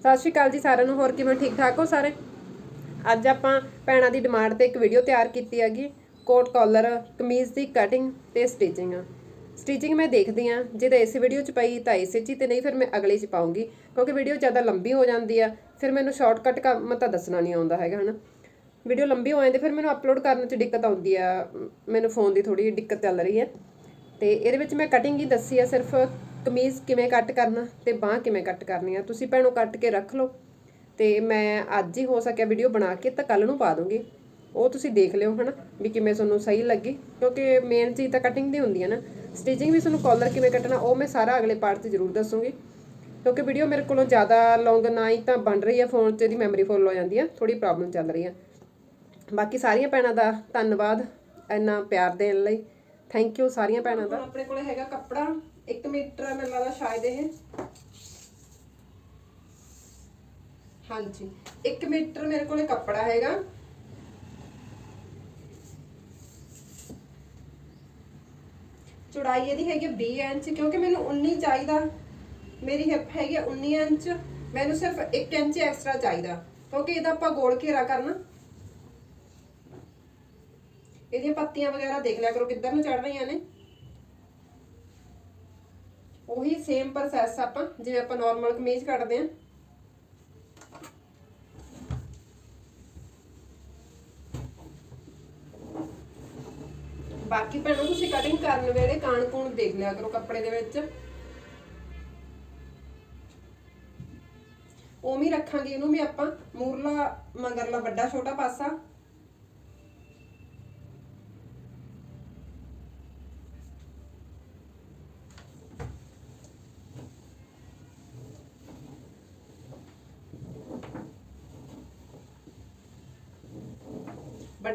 ਸਤਿ ਸ਼੍ਰੀ ਅਕਾਲ ਜੀ ਸਾਰਿਆਂ ਨੂੰ, ਹੋਰ ਕਿਵੇਂ ਠੀਕ ਠਾਕ ਹੋ ਸਾਰੇ? ਅੱਜ ਆਪਾਂ ਭੈਣਾਂ ਦੀ ਡਿਮਾਂਡ ਤੇ ਇੱਕ ਵੀਡੀਓ ਤਿਆਰ ਕੀਤੀ ਹੈਗੀ ਕੋਟ ਕਾਲਰ ਕਮੀਜ਼ ਦੀ ਕਟਿੰਗ ਤੇ ਸਟਿਚਿੰਗ ਸਟਿਚਿੰਗ ਮੈਂ ਦੇਖਦੀ ਆ ਜੇ ਤਾਂ ਇਸ ਵੀਡੀਓ 'ਚ ਪਈ ਤਾਂ ਇਸੇ 'ਚ ਹੀ ਤੇ ਨਹੀਂ ਫਿਰ ਮੈਂ ਅਗਲੇ 'ਚ ਪਾਉਂਗੀ, ਕਿਉਂਕਿ ਵੀਡੀਓ ਜ਼ਿਆਦਾ ਲੰਬੀ ਹੋ ਜਾਂਦੀ ਆ, ਫਿਰ ਮੈਨੂੰ ਸ਼ਾਰਟਕਟ ਕੰਮ ਤਾਂ ਦੱਸਣਾ ਨਹੀਂ ਆਉਂਦਾ ਹੈਗਾ, ਹਨਾ? ਵੀਡੀਓ ਲੰਬੀ ਹੋ ਜਾਂਦੀ, ਫਿਰ ਮੈਨੂੰ ਅਪਲੋਡ ਕਰਨ 'ਚ ਦਿੱਕਤ ਆਉਂਦੀ ਆ, ਮੈਨੂੰ ਫੋਨ ਦੀ ਥੋੜੀ ਦਿੱਕਤ ਚੱਲ ਰਹੀ ਹੈ। ਤੇ ਇਹਦੇ ਵਿੱਚ ਮੈਂ ਕਟਿੰਗ ਹੀ ਦੱਸੀ ਆ ਸਿਰਫ ਕਮੀਜ਼ ਕਿਵੇਂ ਕੱਟ ਕਰਨਾ ਤੇ ਬਾਹ ਕਿਵੇਂ ਕੱਟ ਕਰਨੀ ਆ, ਤੁਸੀਂ ਭੈਣੋ ਕੱਟ ਕੇ ਰੱਖ ਲਓ। ਤੇ ਮੈਂ ਅੱਜ ਹੀ ਹੋ ਸਕਿਆ ਵੀਡੀਓ ਬਣਾ ਕੇ ਤਾਂ ਕੱਲ ਨੂੰ ਪਾ ਦੂੰਗੀ। ਉਹ ਤੁਸੀਂ ਦੇਖ ਲਿਓ, ਹਨਾ, ਵੀ ਕਿਵੇਂ ਤੁਹਾਨੂੰ ਸਹੀ ਲੱਗੀ। ਕਿਉਂਕਿ ਮੇਨ ਚੀਜ਼ ਤਾਂ ਕਟਿੰਗ ਦੀ ਹੁੰਦੀ ਹੈ ਨਾ। ਸਟਿਚਿੰਗ ਵੀ ਤੁਹਾਨੂੰ ਕਾਲਰ ਕਿਵੇਂ ਕੱਟਣਾ, ਉਹ ਮੈਂ ਸਾਰਾ ਅਗਲੇ ਪਾਰਟ 'ਚ ਜ਼ਰੂਰ ਦੱਸੂਗੀ। ਕਿਉਂਕਿ ਵੀਡੀਓ ਮੇਰੇ ਕੋਲੋਂ ਜ਼ਿਆਦਾ ਲੌਂਗ ਨਾ ਹੀ ਤਾਂ ਬਣ ਰਹੀ ਹੈ ਫੋਨ 'ਚ, ਇਹਦੀ ਮੈਮਰੀ ਫੁੱਲ ਹੋ ਜਾਂਦੀ ਹੈ ਥੋੜੀ ਪ੍ਰੋਬਲਮ ਚੱਲ ਰਹੀ ਹੈ ਬਾਕੀ ਸਾਰੀਆਂ ਭੈਣਾਂ ਦਾ ਧੰਨਵਾਦ ਇੰਨਾ ਪਿਆਰ ਦੇਣ ਲਈ। ਥੈਂਕ ਯੂ ਸਾਰੀਆਂ ਭੈਣਾਂ ਦਾ। ਆਪਣੇ ਕੋਲ ਹੈਗਾ ਕੱਪੜਾ। 1 ਮੀਟਰ ਮੈਨੂੰ ਲੱਗਦਾ ਸ਼ਾਇਦ ਇਹ। ਹਾਂਜੀ 1 ਮੀਟਰ ਮੇਰੇ ਕੋਲੇ ਕੱਪੜਾ ਹੈਗਾ। ਚੌੜਾਈ ਇਹਦੀ ਹੈਗੀ 20 ਇੰਚ, ਕਿਉਂਕਿ ਮੈਨੂੰ 19 ਚਾਹੀਦਾ। ਮੇਰੀ ਹਿਪ ਹੈਗੀ 19 ਇੰਚ, ਮੈਨੂੰ ਸਿਰਫ 1 ਇੰਚ ਐਕਸਟਰਾ ਚਾਹੀਦਾ, ਕਿਉਂਕਿ ਇਹਦਾ ਆਪਾਂ ਗੋਲ ਘੇਰਾ ਕਰਨਾ। ਇਹਦੀਆਂ ਪੱਤੀਆਂ ਵਗੈਰਾ ਦੇਖ ਲਿਆ ਕਰੋ ਕਿੱਧਰ ਨੂੰ ਚੜ ਰਹੀਆਂ ਨੇ। ਉਹੀ ਸੇਮ ਪ੍ਰੋਸੈਸ ਆਪਾਂ, ਜਿਵੇਂ ਆਪਾਂ ਨਾਰਮਲ ਕਮੀਜ਼ ਕੱਟਦੇ ਆਂ ਬਾਕੀ ਭੈਣੋ, ਤੁਸੀਂ ਕਟਿੰਗ ਕਰਨ ਵੇਲੇ ਕਾਣ ਕੂਣ ਦੇਖ ਲਿਆ ਕਰੋ ਕੱਪੜੇ ਦੇ ਵਿੱਚ। ਉਵੇਂ ਹੀ ਰੱਖਾਂਗੇ ਇਹਨੂੰ ਵੀ ਆਪਾਂ, ਮੂਰਲਾ ਮਗਰਲਾ ਵੱਡਾ ਛੋਟਾ ਪਾਸਾ।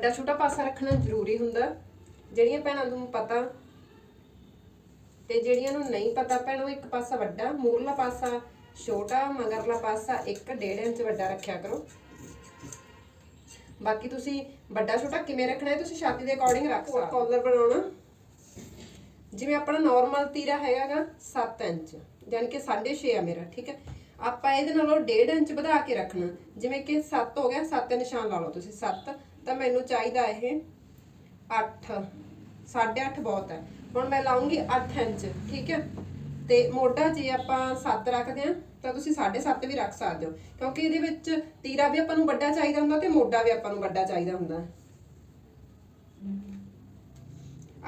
ਵੱਡਾ ਛੋਟਾ ਪਾਸਾ ਰੱਖਣਾ ਜ਼ਰੂਰੀ ਹੁੰਦਾ। ਜਿਹੜੀਆਂ ਭੈਣਾਂ ਨੂੰ ਪਤਾ ਤੇ ਜਿਹੜੀਆਂ ਨੂੰ ਨਹੀਂ ਪਤਾ ਭੈਣੋ ਇੱਕ ਪਾਸਾ ਵੱਡਾ ਮੂਰਲਾ ਪਾਸਾ ਛੋਟਾ ਮਗਰਲਾ ਪਾਸਾ 1.5 ਇੰਚ ਵੱਡਾ ਰੱਖਿਆ ਕਰੋ। ਬਾਕੀ ਤੁਸੀਂ ਵੱਡਾ ਛੋਟਾ ਕਿਵੇਂ ਰੱਖਣਾ ਹੈ ਤੁਸੀਂ ਛਾਤੀ ਦੇ ਅਕੋਰਡਿੰਗ ਰੱਖ ਸਕਦੇ ਹੋ। ਕਾਲਰ ਬਣਾਉਣਾ। ਜਿਵੇਂ ਆਪਣਾ ਨਾਰਮਲ ਤੀਰਾ ਹੈਗਾਗਾ 7 ਇੰਚ ਯਾਨੀ ਕਿ 6.5 ਆ ਮੇਰਾ ਠੀਕ ਹੈ। ਆਪਾਂ ਇਹਦੇ ਨਾਲੋਂ 1.5 ਇੰਚ ਵਧਾ ਕੇ ਰੱਖਣਾ। ਜਿਵੇਂ ਕਿ 7 ਹੋ ਗਿਆ 7 ਦੇ ਨਿਸ਼ਾਨ ਲਾ ਲਓ ਤੁਸੀਂ 7 ਤਾਂ ਮੈਨੂੰ ਚਾਹੀਦਾ ਇਹ 8 8.5 ਬਹੁਤ ਹੈ। ਹੁਣ ਮੈਂ ਲਾਉਂਗੀ 8 ਇੰਚ, ਠੀਕ ਹੈ? ਤੇ ਮੋਢਾ ਜੇ ਆਪਾਂ 7 ਰੱਖਦੇ ਆ ਤਾਂ ਤੁਸੀਂ 7.5 ਵੀ ਰੱਖ ਸਕਦੇ ਹੋ। ਕਿਉਂਕਿ ਇਹਦੇ ਵਿੱਚ ਤੀਰਾ ਵੀ ਆਪਾਂ ਨੂੰ ਵੱਡਾ ਚਾਹੀਦਾ ਹੁੰਦਾ ਤੇ ਮੋਢਾ ਵੀ ਆਪਾਂ ਨੂੰ ਵੱਡਾ ਚਾਹੀਦਾ ਹੁੰਦਾ।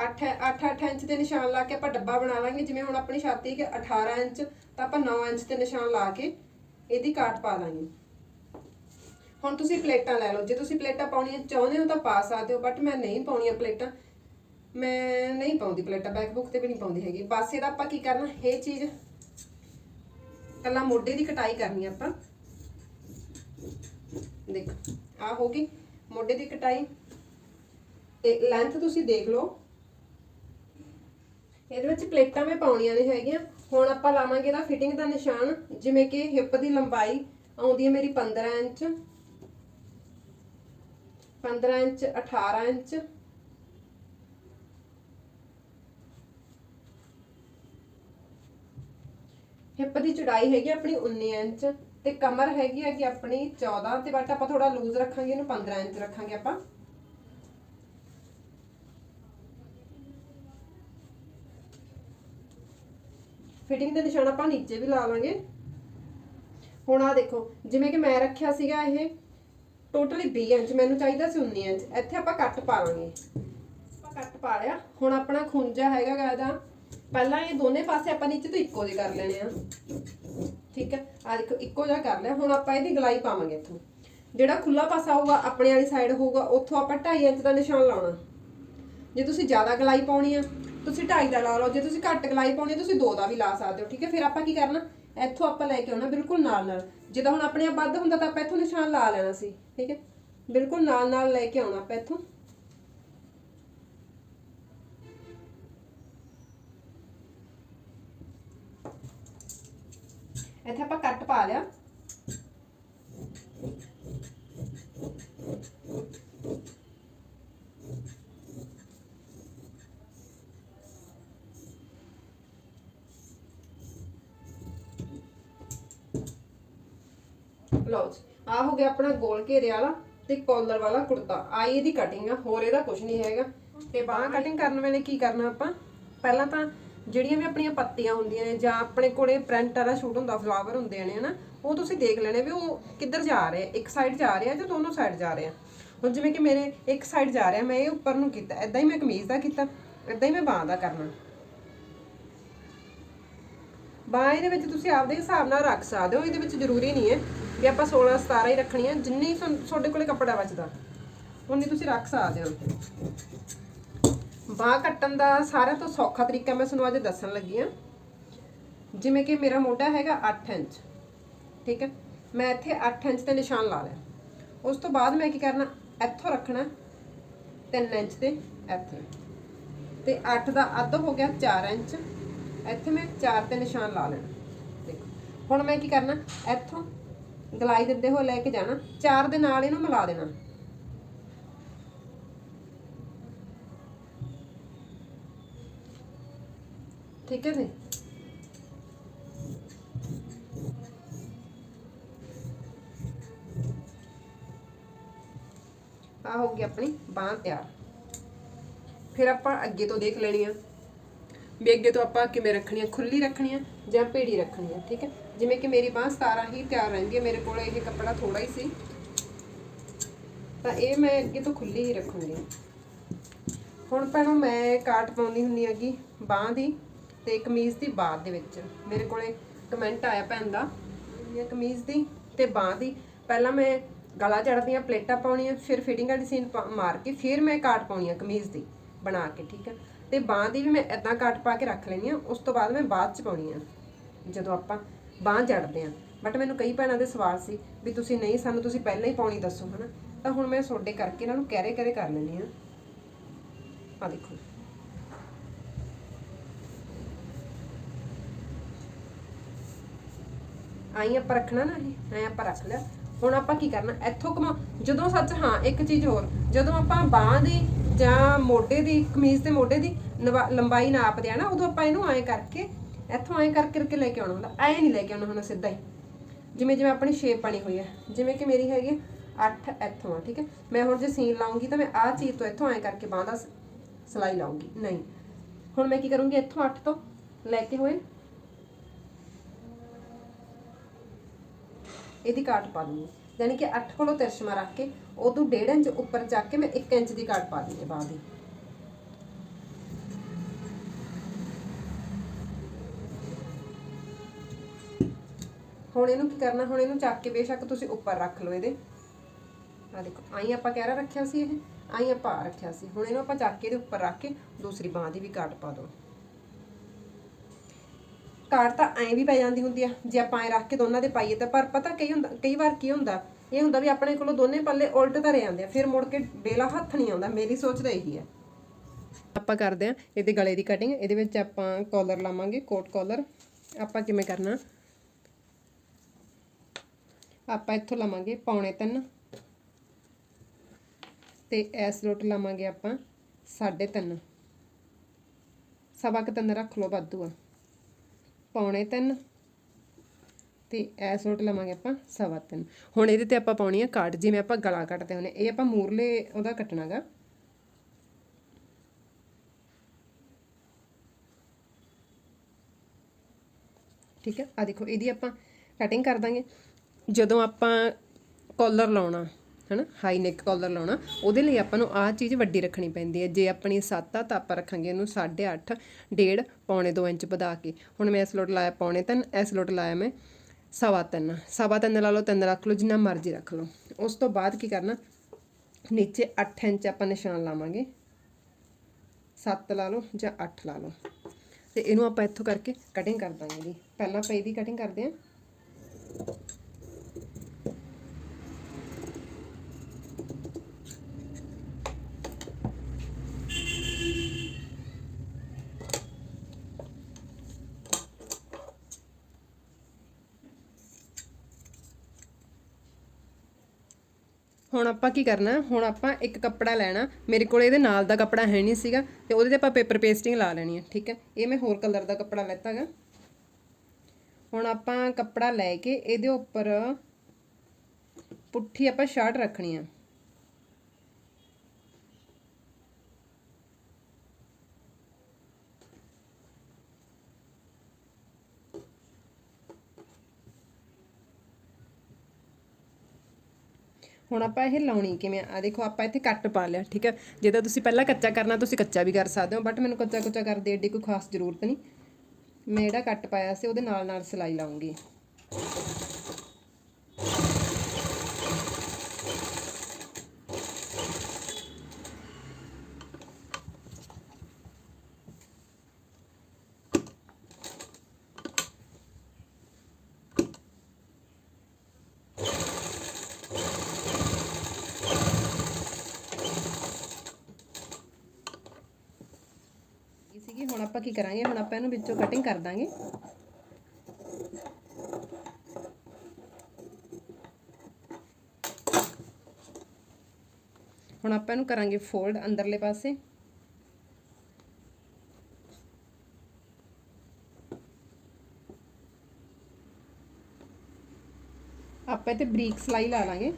8 8 8 ਇੰਚ ਦੇ ਨਿਸ਼ਾਨ ਲਾ ਕੇ ਆਪਾਂ ਡੱਬਾ ਬਣਾ ਲਾਂਗੇ। ਜਿਵੇਂ ਹੁਣ ਆਪਣੀ ਛਾਤੀ ਕਿ 18 ਇੰਚ, ਤਾਂ ਆਪਾਂ 9 ਇੰਚ ਤੇ ਨਿਸ਼ਾਨ ਲਾ ਕੇ ਇਹਦੀ ਕਾਟ ਪਾ ਲਾਂਗੇ ਹੁਣ ਤੁਸੀਂ ਪਲੇਟਾਂ ਲੈ ਲਓ। ਜੇ ਤੁਸੀਂ ਪਲੇਟਾਂ ਪਾਉਣੀਆਂ ਚਾਹੁੰਦੇ ਹੋ ਤਾਂ ਪਾ ਸਕਦੇ ਹੋ ਬਟ ਮੈਂ ਨਹੀਂ ਪਾਉਣੀਆਂ ਪਲੇਟਾਂ। ਮੈਂ ਨਹੀਂ ਪਾਉਂਦੀ ਪਲੇਟਾਂ ਬੈਕ ਬੁੱਕ ਤੇ ਵੀ ਨਹੀਂ ਪਾਉਂਦੀ ਹੈਗੀ। ਬਸ ਇਹਦਾ ਆਪਾਂ ਕੀ ਕਰਨਾ, ਇਹ ਚੀਜ਼ ਕੱਲਾ ਮੋਢੇ ਦੀ ਕਟਾਈ ਕਰਨੀ ਆਪਾਂ। ਦੇਖ, ਆ ਹੋ ਗਈ ਮੋਢੇ ਦੀ ਕਟਾਈ। ਤੇ ਲੈਂਥ ਤੁਸੀਂ ਦੇਖ ਲਓ। ਇਹਦੇ ਵਿੱਚ ਪਲੇਟਾਂ ਮੈਂ ਪਾਉਣੀਆਂ ਨਹੀਂ ਹੈਗੀਆਂ। ਹੁਣ ਆਪਾਂ ਲਾਵਾਂਗੇ ਇਹਦਾ ਫਿਟਿੰਗ ਦਾ ਨਿਸ਼ਾਨ, ਜਿਵੇਂ ਕਿ ਹਿੱਪ ਦੀ ਲੰਬਾਈ ਆਉਂਦੀ ਹੈ ਮੇਰੀ 15 ਇੰਚ। 15 inch 18 inch. ਹਿੱਪ ਦੀ ਚੌੜਾਈ ਹੈਗੀ ਆਪਣੀ 19 ਇੰਚ ਤੇ ਕਮਰ ਹੈਗੀ ਹੈਗੀ ਆਪਣੀ 14 ਤੇ ਬਟ ਆਪਾਂ ਥੋੜਾ ਲੂਜ਼ ਰੱਖਾਂਗੇ, ਇਹਨੂੰ 15 ਇੰਚ ਰੱਖਾਂਗੇ ਆਪਾਂ। ਫਿਟਿੰਗ ਦੇ ਨਿਸ਼ਾਨ ਆਪਾਂ ਨੀਚੇ ਵੀ ਲਾ ਲਾਂਗੇ। ਹੁਣ ਆ ਦੇਖੋ, ਜਿਵੇਂ ਕਿ ਮੈਂ ਰੱਖਿਆ ਸੀਗਾ ਇਹ ਟੋਟਲੀ 20 ਇੰਚ ਮੈਨੂੰ ਚਾਹੀਦਾ ਸੀ 19 ਇੰਚ। ਇੱਥੇ ਆਪਾਂ ਕੱਟ ਪਾ ਆਪਾਂ ਕੱਟ ਪਾ ਲਿਆ। ਹੁਣ ਆਪਣਾ ਖੁੰਜਾ ਹੈਗਾ ਗਾ ਇਹਦਾ। ਪਹਿਲਾਂ ਇਹ ਦੋਨੇ ਪਾਸੇ ਆਪਾਂ ਨੀਚੇ ਤੋਂ ਇੱਕੋ ਜਿਹੇ ਕਰ ਲੈਣੇ ਆ। ਠੀਕ ਹੈ? ਆ ਦੇਖੋ, ਇੱਕੋ ਜਿਹਾ ਕਰ ਲਿਆ। ਹੁਣ ਆਪਾਂ ਇਹਦੀ ਗਲਾਈ ਪਾਵਾਂਗੇ ਇੱਥੋਂ। ਜਿਹੜਾ ਖੁੱਲਾ ਪਾਸਾ ਹੋਊਗਾ, ਆਪਣੇ ਵਾਲੀ ਸਾਈਡ ਹੋਊਗਾ, ਉੱਥੋਂ ਆਪਾਂ 2.5 ਇੰਚ ਦਾ ਨਿਸ਼ਾਨ ਲਾਉਣਾ। ਜੇ ਤੁਸੀਂ ਜ਼ਿਆਦਾ ਗਲਾਈ ਪਾਉਣੀ ਆ, ਤੁਸੀਂ 2.5 ਦਾ ਲਾ ਲਓ। ਜੇ ਤੁਸੀਂ ਘੱਟ ਗਲਾਈ ਪਾਉਣੀ ਤੁਸੀਂ 2 ਦਾ ਵੀ ਲਾ ਸਕਦੇ ਹੋ। ਠੀਕ ਹੈ? ਫਿਰ ਆਪਾਂ ਕੀ ਕਰਨਾ? ਇੱਥੋਂ ਆਪਾਂ ਲੈ ਕੇ ਆਉਣਾ, ਬਿਲਕੁਲ ਨਾਲ ਨਾਲ ਜਿੱਦਾਂ ਹੁਣ ਆਪਣੇ ਆਪ ਵੱਧ ਹੁੰਦਾ ਤਾਂ ਆਪਾਂ ਇੱਥੋਂ ਨਿਸ਼ਾਨ ਲਾ ਲੈਣਾ ਸੀ, ਠੀਕ ਹੈ? ਬਿਲਕੁਲ ਨਾਲ ਨਾਲ ਲੈ ਕੇ ਆਉਣਾ ਆਪਾਂ ਇੱਥੋਂ। ਇੱਥੇ ਆਪਾਂ ਕੱਟ ਪਾ ਲਿਆ। ਲਓ ਜੀ ਆ ਹੋ ਗਿਆ ਆਪਣਾ ਗੋਲ ਘੇਰੇ ਵਾਲਾ ਤੇ ਕਾਲਰ ਵਾਲਾ ਕੁੜਤਾ। ਆਈ ਇਹਦੀ ਕਟਿੰਗ ਆ ਹੋਰ ਇਹਦਾ ਕੁਝ ਨਹੀਂ ਹੈਗਾ। ਤੇ ਬਾਹਾਂ ਕਟਿੰਗ ਕਰਨ ਵੇਲੇ ਕੀ ਕਰਨਾ ਆਪਾਂ? ਪਹਿਲਾਂ ਤਾਂ ਜਿਹੜੀਆਂ ਵੀ ਆਪਣੀਆਂ ਪੱਤੀਆਂ ਹੁੰਦੀਆਂ ਨੇ ਜਾਂ ਆਪਣੇ ਕੋਲੇ ਪ੍ਰਿੰਟ ਵਾਲਾ ਸ਼ੂਟ ਹੁੰਦਾ ਫਲਾਵਰ ਹੁੰਦੇ ਨੇ ਹਨਾ ਉਹ ਤੁਸੀਂ ਦੇਖ ਲੈਣੇ ਵੀ ਉਹ ਕਿੱਧਰ ਜਾ ਰਹੇ ਇੱਕ ਸਾਈਡ ਜਾ ਰਿਹਾ ਜਾਂ ਦੋਨੋਂ ਸਾਈਡ ਜਾ ਰਹੇ ਆ। ਹੁਣ ਜਿਵੇਂ ਕਿ ਮੇਰੇ ਇੱਕ ਸਾਈਡ ਜਾ ਰਿਹਾ ਮੈਂ ਇਹ ਉੱਪਰ ਨੂੰ ਕੀਤਾ ਐਦਾਂ ਹੀ ਮੈਂ ਕਮੀਜ਼ ਦਾ ਕੀਤਾ ਐਦਾਂ ਹੀ ਮੈਂ ਬਾਹਾਂ ਦਾ ਕਰਨਾ। ਬਾਹਾਂ ਇਹਦੇ ਵਿੱਚ ਤੁਸੀਂ ਆਪਦੇ ਹਿਸਾਬ ਨਾਲ ਰੱਖ ਸਕਦੇ ਹੋ ਇਹਦੇ ਵਿੱਚ ਜ਼ਰੂਰੀ ਨਹੀਂ ਹੈ ਵੀ ਆਪਾਂ 16 17 ਹੀ ਰੱਖਣੀ ਹੈ ਜਿੰਨੀ ਤੁਹਾਡੇ ਕੋਲੇ ਕੱਪੜਾ ਬਚਦਾ ਉਨੀ ਤੁਸੀਂ ਰੱਖ ਸਕਦੇ ਹੋ। ਬਾਹ ਕੱਟਣ ਦਾ ਸਾਰਿਆਂ ਤੋਂ ਸੌਖਾ ਤਰੀਕਾ ਮੈਂ ਤੁਹਾਨੂੰ ਅੱਜ ਦੱਸਣ ਲੱਗੀ ਆ। ਜਿਵੇਂ ਕਿ ਮੇਰਾ ਮੋਢਾ ਹੈਗਾ 8 ਇੰਚ, ਠੀਕ ਹੈ? ਮੈਂ ਇੱਥੇ 8 ਇੰਚ ਤੇ ਨਿਸ਼ਾਨ ਲਾ ਲਿਆ। ਉਸ ਤੋਂ ਬਾਅਦ ਮੈਂ ਕੀ ਕਰਨਾ, ਇੱਥੋਂ ਰੱਖਣਾ 3 ਇੰਚ ਤੇ ਇੱਥੇ। ਤੇ 8 ਦਾ ਅੱਧ ਹੋ ਗਿਆ 4 ਇੰਚ, ਇੱਥੇ ਮੈਂ 4 ਤੇ ਨਿਸ਼ਾਨ ਲਾ ਲੈਣਾ। ਦੇਖੋ, ਹੁਣ ਮੈਂ ਕੀ ਕਰਨਾ, ਇੱਥੋਂ ਗਲਾਈ ਦਿੰਦੇ ਹੋਏ ਲੈ ਕੇ ਜਾਣਾ, ਚਾਰ ਦੇ ਨਾਲ ਇਹਨੂੰ ਮਿਲਾ ਦੇਣਾ। ਠੀਕ ਹੈ ਜੀ? ਆ ਹੋ ਗਈ ਆਪਣੀ ਬਾਂਹ ਤਿਆਰ। ਫਿਰ ਆਪਾਂ ਅੱਗੇ ਤੋਂ ਦੇਖ ਲੈਣੀ ਆ। ਵੀ ਅੱਗੇ ਤੋਂ ਆਪਾਂ ਕਿਵੇਂ ਰੱਖਣੀ ਆ ਖੁੱਲੀ ਰੱਖਣੀ ਆ ਜਾਂ ਭੇੜੀ ਰੱਖਣੀ ਆ, ਠੀਕ ਹੈ? ਜਿਵੇਂ ਕਿ ਮੇਰੀ ਬਾਂਹ 17 ਹੀ ਤਿਆਰ ਰਹਿੰਦੀ ਹੈ ਮੇਰੇ ਕੋਲ ਇਹ ਕੱਪੜਾ ਥੋੜਾ ਹੀ ਸੀ। ਤਾਂ ਇਹ ਮੈਂ ਅੱਗੇ ਤੋਂ ਖੁੱਲੀ ਹੀ ਰੱਖੂੰਗੀ। ਹੁਣ ਭੈਣੋ, ਮੈਂ ਕਾਟ ਪਾਉਂਦੀ ਹੁੰਦੀ ਹੈਗੀ ਬਾਂਹ ਦੀ ਤੇ ਕਮੀਜ਼ ਦੀ ਬਾਅਦ ਦੇ ਵਿੱਚ। ਮੇਰੇ ਕੋਲੇ ਕਮੈਂਟ ਆਇਆ ਭੈਣ ਦਾ ਇਹ ਕਮੀਜ਼ ਦੀ ਤੇ ਬਾਂਹ ਦੀ। ਪਹਿਲਾਂ ਮੈਂ ਗਲਾ ਚੜਦੀਆਂ ਪਲੇਟਾਂ ਪਾਉਣੀਆਂ, ਫਿਰ ਫਿਟਿੰਗ ਵਾਲੀ ਸੀਨ ਮਾਰ ਕੇ ਫਿਰ ਮੈਂ ਕਾਟ ਪਾਉਣੀ ਆ ਕਮੀਜ਼ ਦੀ ਬਣਾ ਕੇ, ਠੀਕ ਹੈ? ਤੇ ਬਾਂਹ ਦੀ ਵੀ ਮੈਂ ਇਦਾਂ ਕਾਟ ਪਾ ਕੇ ਰੱਖ ਲੈਣੀ ਆ ਉਸ ਤੋਂ ਬਾਅਦ ਮੈਂ ਬਾਅਦ ਚ ਪਾਉਣੀ ਆ ਜਦੋਂ ਆਪਾਂ ਬਾਂਹ ਜੜਦੇ ਆ। ਬਟ ਮੈਨੂੰ ਕਈ ਭੈਣਾਂ ਦੇ ਸਵਾਲ ਸੀ ਵੀ ਤੁਸੀਂ ਨਹੀਂ, ਸਾਨੂੰ ਤੁਸੀਂ ਪਹਿਲਾਂ ਹੀ ਪਾਉਣੀ ਦੱਸੋ, ਹਨਾ? ਤਾਂ ਹੁਣ ਮੈਂ ਸੋਡੇ ਕਰਕੇ ਇਹਨਾਂ ਨੂੰ ਕਹਿਰੇ ਕਹਿਰੇ ਕਰ ਲੈਣੀ ਆ ਆ ਦੇਖੋ। ਆਈ ਆਪਾਂ ਰੱਖਣਾ ਨਾ ਇਹ, ਐ ਆਪਾਂ ਰੱਖ ਲਿਆ। ਹੁਣ ਆਪਾਂ ਕੀ ਕਰਨਾ? ਇੱਥੋਂ ਕਮਾ, ਜਦੋਂ ਸੱਚ ਹਾਂ, ਇੱਕ ਚੀਜ਼ ਹੋਰ, ਜਦੋਂ ਆਪਾਂ ਬਾਹ ਦੀ ਜਾਂ ਮੋਢੇ ਦੀ, ਕਮੀਜ਼ ਦੇ ਮੋਢੇ ਦੀ ਨਵਾ- ਲੰਬਾਈ ਨਾਪਦੇ ਆ ਨਾ, ਉਦੋਂ ਆਪਾਂ ਇਹਨੂੰ ਐ ਕਰਕੇ ਇੱਥੋਂ ਐ ਕਰਕੇ ਕਰਕੇ ਲੈ ਕੇ ਆਉਣਾ ਹੁੰਦਾ, ਐ ਨਹੀਂ ਲੈ ਕੇ ਆਉਣਾ ਹੁੰਦਾ ਸਿੱਧਾ ਹੀ। ਜਿਵੇਂ ਜਿਵੇਂ ਆਪਣੀ ਸ਼ੇਪ ਬਣੀ ਹੋਈ ਹੈ, ਜਿਵੇਂ ਕਿ ਮੇਰੀ ਹੈਗੀ 8 ਇੱਥੋਂ ਆ, ਠੀਕ ਹੈ। ਮੈਂ ਹੁਣ ਜੇ ਸੀਨ ਲਾਉਂਗੀ ਤਾਂ ਮੈਂ ਆਹ ਚੀਜ਼ ਤੋਂ ਇੱਥੋਂ ਐ ਕਰਕੇ ਬਾਂਹ ਦਾ ਸ- ਲਾਉਂਗੀ। ਨਹੀਂ। ਹੁਣ ਮੈਂ ਕੀ ਕਰੂੰਗੀ, ਇੱਥੋਂ 8 ਤੋਂ ਲੈ ਕੇ ਹੋਏ ਇਹਦੀ ਕਾਟ ਪਾ ਦੂੰਗੀ ਯਾਨੀ ਕਿ 8 ਕੋਲੋਂ ਤਿਰਸ਼ਮਾ ਰੱਖ ਕੇ ਉਦੋਂ 1.5 ਇੰਚ ਉੱਪਰ ਚੱਕ ਕੇ ਮੈਂ 1 ਇੰਚ ਦੀ ਕਾਟ ਪਾ ਦੂੰਗੀ ਹੈ ਦੀ। ਹੁਣ ਇਹਨੂੰ ਕੀ ਕਰਨਾ, ਹੁਣ ਇਹਨੂੰ ਚੱਕ ਕੇ ਬੇਸ਼ੱਕ ਤੁਸੀਂ ਉੱਪਰ ਰੱਖ ਲਓ ਇਹਦੇ। ਆ ਦੇਖੋ, ਆਈ ਆਪਾਂ ਕਹਿਰਾ ਰੱਖਿਆ ਸੀ ਇਹ, ਆਈ ਆਪਾਂ ਰੱਖਿਆ ਸੀ। ਹੁਣ ਇਹਨੂੰ ਆਪਾਂ ਚੱਕ ਕੇ ਇਹਦੇ ਉੱਪਰ ਰੱਖ ਕੇ ਦੂਸਰੀ ਬਾਹ ਦੀ ਵੀ ਕਾਟ ਪਾ ਦਿਓ। ਕਾਟ ਤਾਂ ਐਂ ਵੀ ਪੈ ਜਾਂਦੀ ਹੁੰਦੀ ਆ, ਜੇ ਆਪਾਂ ਐਂ ਰੱਖ ਕੇ ਦੋਨਾਂ ਦੇ ਪਾਈਏ ਤਾਂ ਪਰ ਪਤਾ ਕਈ ਹੁੰਦਾ, ਕਈ ਵਾਰ ਕੀ ਹੁੰਦਾ, ਇਹ ਹੁੰਦਾ ਵੀ ਆਪਣੇ ਕੋਲੋਂ ਦੋਨੇ ਪੱਲੇ ਉਲਟ ਧਰੇ ਜਾਂਦੇ ਆ, ਫਿਰ ਮੁੜ ਕੇ ਡੇਲਾ ਹੱਥ ਨਹੀਂ ਆਉਂਦਾ, ਮੇਰੀ ਸੋਚ ਤਾਂ ਇਹੀ ਹੈ ਆਪਾਂ ਕਰਦੇ ਆ, ਇਹਦੇ ਗਲੇ ਦੀ ਕਟਿੰਗ ਇਹਦੇ ਵਿੱਚ ਆਪਾਂ ਕਾਲਰ ਲਾਵਾਂਗੇ ਕੋਟ ਕਾਲਰ ਆਪਾਂ ਕਿਵੇਂ ਕਰਨਾ? ਆਪਾਂ ਇੱਥੋਂ ਲਵਾਂਗੇ ਪੌਣੇ ਤਿੰਨ। ਤੇ ਐਸ ਲੋਟ ਲਵਾਂਗੇ ਆਪਾਂ ਸਾਢੇ ਤਿੰਨ। ਸਵਾ ਕੁ ਤਿੰਨ ਰੱਖ ਲਓ ਵਾਧੂ ਆ। ਪੌਣੇ ਤਿੰਨ। ਤੇ ਐਸ ਲੋਟ ਲਵਾਂਗੇ ਆਪਾਂ ਸਵਾ ਤਿੰਨ। ਹੁਣ ਇਹਦੇ ਤੇ ਆਪਾਂ ਪਾਉਣੀ ਆ ਕਾਟ ਜਿਵੇਂ ਆਪਾਂ ਗਲਾ ਕੱਟਦੇ ਹੁੰਦੇ ਇਹ ਆਪਾਂ ਮੂਰਲੇ ਉਹਦਾ ਕੱਟਣਾਗਾ ਠੀਕ ਹੈ ਆ ਦੇਖੋ, ਇਹਦੀ ਆਪਾਂ ਕਟਿੰਗ ਕਰ ਦਾਂਗੇ। ਜਦੋਂ ਆਪਾਂ ਕਾਲਰ ਲਾਉਣਾ, ਹਨਾ? ਹਾਈ ਨੈਕ ਕਾਲਰ ਲਾਉਣਾ, ਉਹਦੇ ਲਈ ਆਪਾਂ ਨੂੰ ਆਹ ਚੀਜ਼ ਵੱਡੀ ਰੱਖਣੀ ਪੈਂਦੀ ਹੈ। ਜੇ ਆਪਣੀ 7 ਆ ਤਾਂ ਆਪਾਂ ਰੱਖਾਂਗੇ ਇਹਨੂੰ 8.5 ਡੇਢ, ਪੌਣੇ 2 ਇੰਚ ਵਧਾ ਕੇ। ਹੁਣ ਮੈਂ ਇਸ ਲੋਟ ਲਾਇਆ ਪੌਣੇ ਤਿੰਨ, ਇਸ ਲੋਟ ਲਾਇਆ ਮੈਂ ਸਵਾ ਤਿੰਨ। ਸਵਾ ਤਿੰਨ ਲਾ ਲਓ, ਤਿੰਨ ਰੱਖ ਲਓ, ਜਿੰਨਾ ਮਰਜ਼ੀ ਰੱਖ ਲਓ। ਉਸ ਤੋਂ ਬਾਅਦ ਕੀ ਕਰਨਾ? ਨੀਚੇ 8 ਇੰਚ ਆਪਾਂ ਨਿਸ਼ਾਨ ਲਾਵਾਂਗੇ। 7 ਲਾ ਲਓ ਜਾਂ 8 ਲਾ ਲਓ। ਤੇ ਇਹਨੂੰ ਆਪਾਂ ਇੱਥੋਂ ਕਰਕੇ ਕਟਿੰਗ ਕਰ ਦਾਂਗੇ ਜੀ। ਪਹਿਲਾਂ ਆਪਾਂ ਇਹਦੀ ਕਟਿੰਗ ਕਰਦੇ ਹਾਂ। ਹੁਣ ਆਪਾਂ ਕੀ ਕਰਨਾ, ਹੁਣ ਆਪਾਂ ਇੱਕ ਕੱਪੜਾ ਲੈਣਾ, ਮੇਰੇ ਕੋਲ ਇਹਦੇ ਨਾਲ ਦਾ ਕੱਪੜਾ ਹੈ ਨਹੀਂ ਸੀਗਾ, ਤੇ ਉਹਦੇ ਤੇ ਆਪਾਂ ਪੇਪਰ ਪੇਸਟਿੰਗ ਲਾ ਲੈਣੀ ਹੈ ਠੀਕ ਹੈ? ਇਹ ਮੈਂ ਹੋਰ ਕਲਰ ਦਾ ਕੱਪੜਾ ਲੈਤਾ ਹੈਗਾ ਹੁਣ ਆਪਾਂ ਕੱਪੜਾ ਲੈ ਕੇ ਇਹਦੇ ਉੱਪਰ ਪੁੱਠੀ ਆਪਾਂ ਸ਼ਰਟ ਰੱਖਣੀ ਆ। ਹੁਣ ਆਪਾਂ ਇਹ ਲਾਉਣੀ ਕਿਵੇਂ ਆ? ਦੇਖੋ, ਆਪਾਂ ਇੱਥੇ ਕੱਟ ਪਾ ਲਿਆ, ਠੀਕ ਹੈ ਜੇ ਤਾਂ ਤੁਸੀਂ ਪਹਿਲਾਂ ਕੱਚਾ ਕਰਨਾ, ਤੁਸੀਂ ਕੱਚਾ ਵੀ ਕਰ ਸਕਦੇ ਹੋ ਬਟ ਮੈਨੂੰ ਕੱਚਾ ਕੁੱਚਾ ਕਰਦੇ ਏਡੀ ਕੋਈ ਖਾਸ ਜ਼ਰੂਰਤ ਨਹੀਂ। ਮੈਂ ਜਿਹੜਾ ਕੱਟ ਪਾਇਆ ਸੀ, ਉਹਦੇ ਨਾਲ ਨਾਲ ਸਿਲਾਈ ਲਾਉਂਗੀ ਇਹ ਸੀਗੀ ਹੁਣ ਆਪਾਂ ਕੀ ਕਰਾਂਗੇ? ਹੁਣ ਆਪਾਂ ਇਹਨੂੰ ਵਿੱਚੋਂ ਕਟਿੰਗ ਕਰ ਦਾਂਗੇ। ਹੁਣ ਆਪਾਂ ਇਹਨੂੰ ਕਰਾਂਗੇ ਫੋਲਡ ਅੰਦਰਲੇ ਪਾਸੇ। ਆਪਾਂ ਇੱਥੇ ਬਰੀਕ ਸਲਾਈ ਲਾ ਲਾਂਗੇ।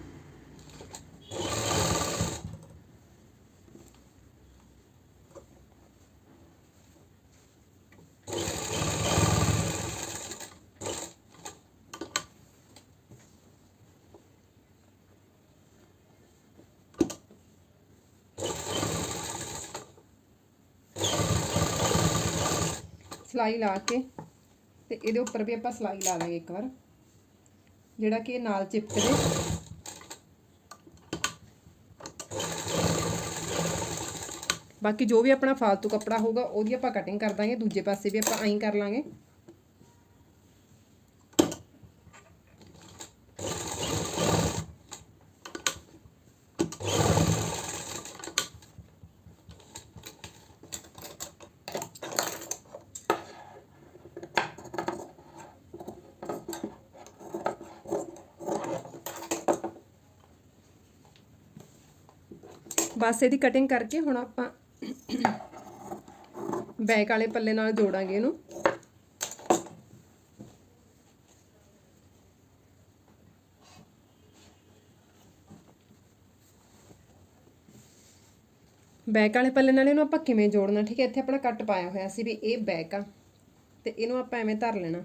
ਸਲਾਈ ਲਾ ਕੇ ਤੇ ਇਹਦੇ ਉੱਪਰ ਵੀ ਆਪਾਂ ਸਲਾਈ ਲਾ ਲਾਂਗੇ ਇੱਕ ਵਾਰ, ਜਿਹੜਾ ਕਿ ਨਾਲ ਚਿਪਕਦੇ ਬਾਕੀ ਜੋ ਵੀ ਆਪਣਾ ਫਾਲਤੂ ਕੱਪੜਾ ਹੋਊਗਾ, ਉਹਦੀ ਆਪਾਂ ਕਟਿੰਗ ਕਰ ਦਾਂਗੇ, ਦੂਜੇ ਪਾਸੇ ਵੀ ਆਪਾਂ ਐਂ ਕਰ ਲਾਂਗੇ। ਬਸ ਇਹਦੀ ਕਟਿੰਗ ਕਰਕੇ ਹੁਣ ਆਪਾਂ ਬੈਕ ਵਾਲੇ ਪੱਲੇ ਨਾਲ ਜੋੜਾਂਗੇ ਇਹਨੂੰ। ਬੈਕ ਵਾਲੇ ਪੱਲੇ ਨਾਲ ਇਹਨੂੰ ਆਪਾਂ ਕਿਵੇਂ ਜੋੜਨਾ, ਠੀਕ ਹੈ? ਇੱਥੇ ਆਪਣਾ ਕੱਟ ਪਾਇਆ ਹੋਇਆ ਸੀ ਵੀ ਇਹ ਬੈਕ ਆ ਤੇ ਇਹਨੂੰ ਆਪਾਂ ਐਵੇਂ ਧਰ ਲੈਣਾ।